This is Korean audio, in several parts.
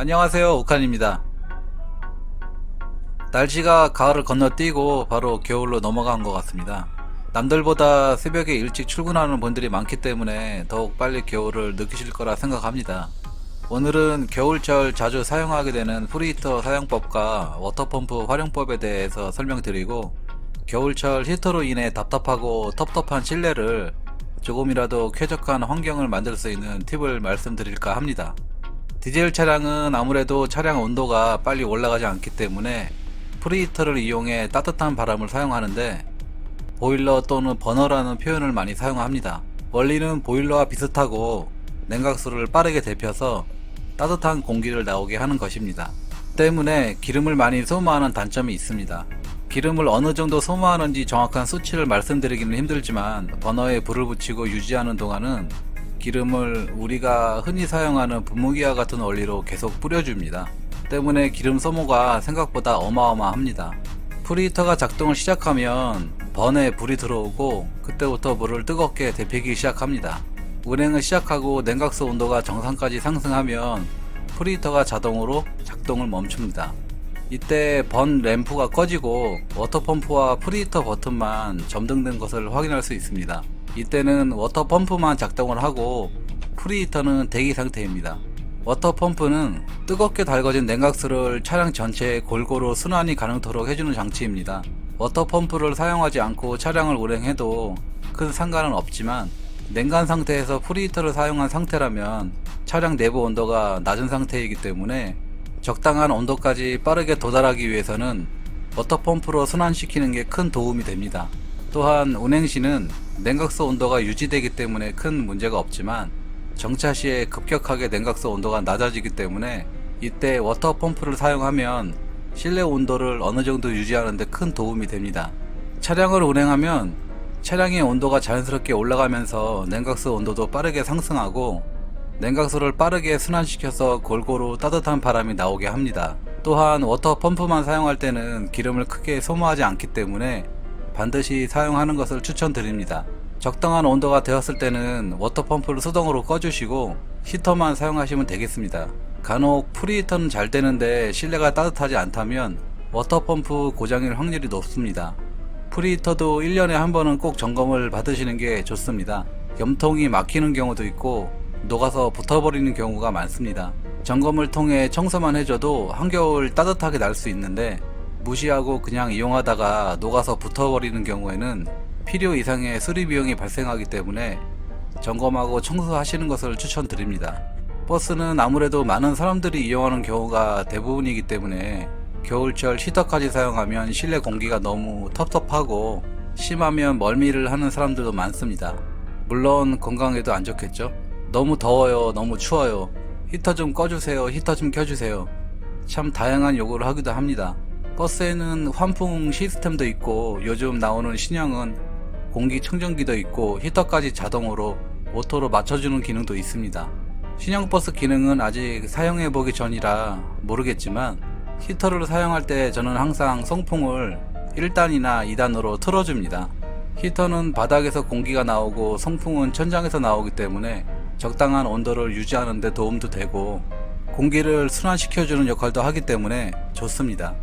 안녕하세요 우칸입니다. 날씨가 가을을 건너뛰고 바로 겨울로 넘어간 것 같습니다. 남들보다 새벽에 일찍 출근하는 분들이 많기 때문에 더욱 빨리 겨울을 느끼실 거라 생각합니다. 오늘은 겨울철 자주 사용하게 되는 프리히터 사용법과 워터펌프 활용법에 대해서 설명드리고 겨울철 히터로 인해 답답하고 텁텁한 실내를 조금이라도 쾌적한 환경을 만들 수 있는 팁을 말씀드릴까 합니다. 디젤 차량은 아무래도 차량 온도가 빨리 올라가지 않기 때문에 프리히터를 이용해 따뜻한 바람을 사용하는데 보일러 또는 버너라는 표현을 많이 사용합니다. 원리는 보일러와 비슷하고 냉각수를 빠르게 데펴서 따뜻한 공기를 나오게 하는 것입니다. 때문에 기름을 많이 소모하는 단점이 있습니다. 기름을 어느 정도 소모하는지 정확한 수치를 말씀드리기는 힘들지만 버너에 불을 붙이고 유지하는 동안은 기름을 우리가 흔히 사용하는 분무기와 같은 원리로 계속 뿌려줍니다. 때문에 기름 소모가 생각보다 어마어마합니다. 프리히터가 작동을 시작하면 번에 불이 들어오고 그때부터 물을 뜨겁게 데피기 시작합니다. 운행을 시작하고 냉각수 온도가 정상까지 상승하면 프리히터가 자동으로 작동을 멈춥니다. 이때 번 램프가 꺼지고 워터펌프와 프리히터 버튼만 점등된 것을 확인할 수 있습니다. 이때는 워터펌프만 작동을 하고 프리히터는 대기 상태입니다. 워터펌프는 뜨겁게 달궈진 냉각수를 차량 전체에 골고루 순환이 가능토록 해주는 장치입니다. 워터펌프를 사용하지 않고 차량을 운행해도 큰 상관은 없지만 냉간 상태에서 프리히터를 사용한 상태라면 차량 내부 온도가 낮은 상태이기 때문에 적당한 온도까지 빠르게 도달하기 위해서는 워터펌프로 순환시키는 게 큰 도움이 됩니다. 또한 운행 시는 냉각수 온도가 유지되기 때문에 큰 문제가 없지만 정차 시에 급격하게 냉각수 온도가 낮아지기 때문에 이때 워터펌프를 사용하면 실내 온도를 어느 정도 유지하는데 큰 도움이 됩니다. 차량을 운행하면 차량의 온도가 자연스럽게 올라가면서 냉각수 온도도 빠르게 상승하고 냉각수를 빠르게 순환시켜서 골고루 따뜻한 바람이 나오게 합니다. 또한 워터 펌프만 사용할 때는 기름을 크게 소모하지 않기 때문에 반드시 사용하는 것을 추천드립니다. 적당한 온도가 되었을 때는 워터 펌프를 수동으로 꺼주시고 히터만 사용하시면 되겠습니다. 간혹 프리히터는 잘 되는데 실내가 따뜻하지 않다면 워터 펌프 고장일 확률이 높습니다. 프리히터도 1년에 한 번은 꼭 점검을 받으시는 게 좋습니다. 염통이 막히는 경우도 있고 녹아서 붙어버리는 경우가 많습니다. 점검을 통해 청소만 해줘도 한겨울 따뜻하게 날 수 있는데 무시하고 그냥 이용하다가 녹아서 붙어버리는 경우에는 필요 이상의 수리 비용이 발생하기 때문에 점검하고 청소하시는 것을 추천드립니다. 버스는 아무래도 많은 사람들이 이용하는 경우가 대부분이기 때문에 겨울철 히터까지 사용하면 실내 공기가 너무 텁텁하고 심하면 멀미를 하는 사람들도 많습니다. 물론 건강에도 안 좋겠죠? 너무 더워요, 너무 추워요. 히터 좀 꺼주세요, 히터 좀 켜주세요. 참 다양한 요구를 하기도 합니다. 버스에는 환풍 시스템도 있고 요즘 나오는 신형은 공기청정기도 있고 히터까지 자동으로 오토로 맞춰주는 기능도 있습니다. 신형 버스 기능은 아직 사용해보기 전이라 모르겠지만 히터를 사용할 때 저는 항상 송풍을 1단이나 2단으로 틀어줍니다. 히터는 바닥에서 공기가 나오고 송풍은 천장에서 나오기 때문에 적당한 온도를 유지하는 데 도움도 되고 공기를 순환시켜주는 역할도 하기 때문에 좋습니다.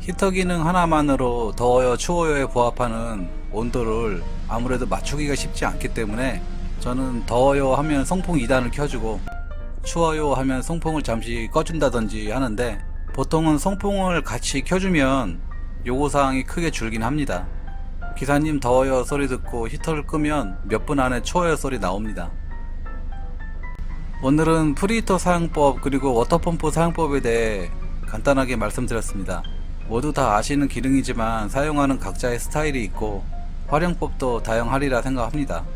히터 기능 하나만으로 더워요 추워요에 부합하는 온도를 아무래도 맞추기가 쉽지 않기 때문에 저는 더워요 하면 송풍 2단을 켜주고 추워요 하면 송풍을 잠시 꺼준다든지 하는데 보통은 송풍을 같이 켜주면 요구사항이 크게 줄긴 합니다. 기사님 더워요 소리 듣고 히터를 끄면 몇 분 안에 추워요 소리 나옵니다. 오늘은 프리히터 사용법 그리고 워터펌프 사용법에 대해 간단하게 말씀드렸습니다. 모두 다 아시는 기능이지만 사용하는 각자의 스타일이 있고 활용법도 다양하리라 생각합니다.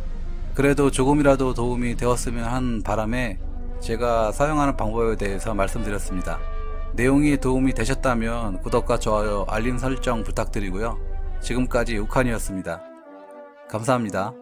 그래도 조금이라도 도움이 되었으면 하는 바람에 제가 사용하는 방법에 대해서 말씀드렸습니다. 내용이 도움이 되셨다면 구독과 좋아요, 알림 설정 부탁드리고요. 지금까지 우칸이었습니다. 감사합니다.